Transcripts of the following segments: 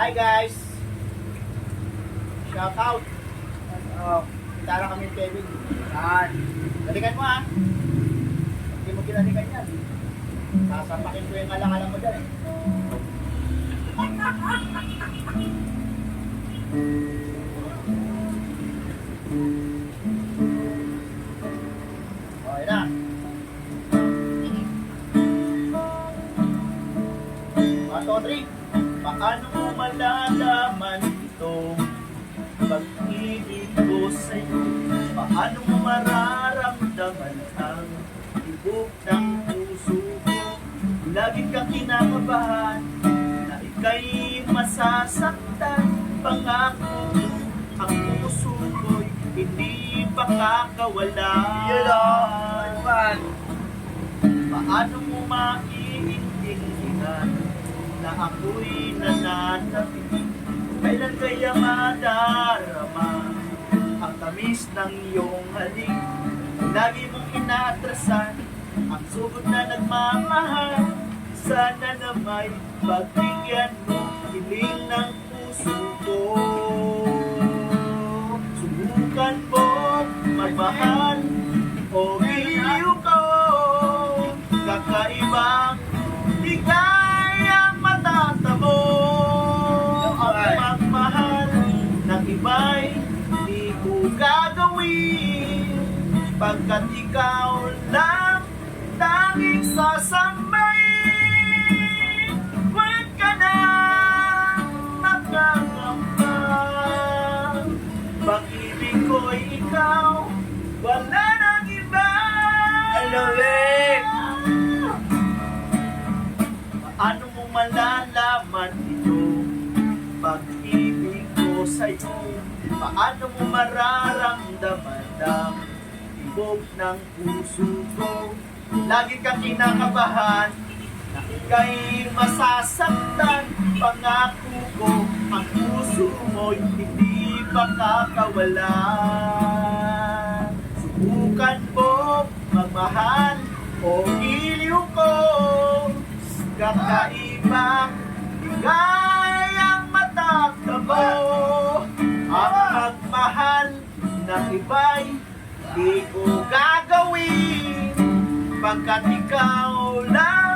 Hi guys! Shout out! Oh, kitara kami ni Kevin. Yan. Balikan mo ha. Hindi mo kinalikan yan. Sasampakin ko yung alang-alang mo dyan eh. Okay na. One, two, three. Paano mo malalaman ito? Pag-ibig ko sa'yo Paano mo mararamdaman ang tibok ng puso ko? Lagi kang kinakabahan na ika'y masasaktan Pangako ang puso ko'y hindi pa kakawala Paano mo maiintindihan na ako'y nananapit? Kailan kaya madarama ang tamis ng iyong halik? Lagi mong inaatrasan ang sugod na nagmamahal. Sana na may pagbigyan mo hiling ng puso ko. Subukan mo magmahal o iliw ko. Kakaibang Pagkat ikaw lang tanging sasambayin sa'yo Paano mo mararamdaman ang tibok ng puso ko? Lagi kang kinakabahan na ika'y masasaktan. Pangako ko, ang puso mo'y hindi pa kakawala Subukan mo magmahal o iliw ko. Kakaibang matakbo Ang iba'y di ko gagawin Pagkat ikaw lang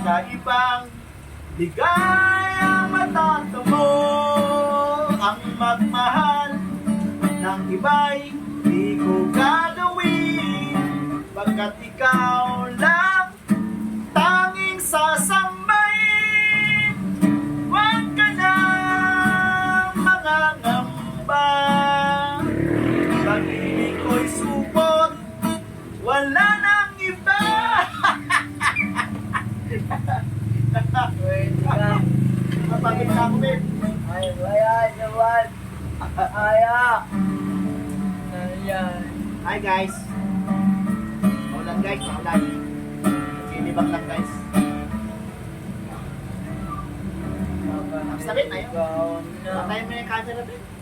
Kakaibang ligayang matatamo Ang magmahal ng iba'y di ko gagawin. Pagkat ikaw Aya. Ayan. Hi guys. Maulan guys, maulan. Sinibak lang guys. Sakit na yun. Patayin mo yung cancer na Ben.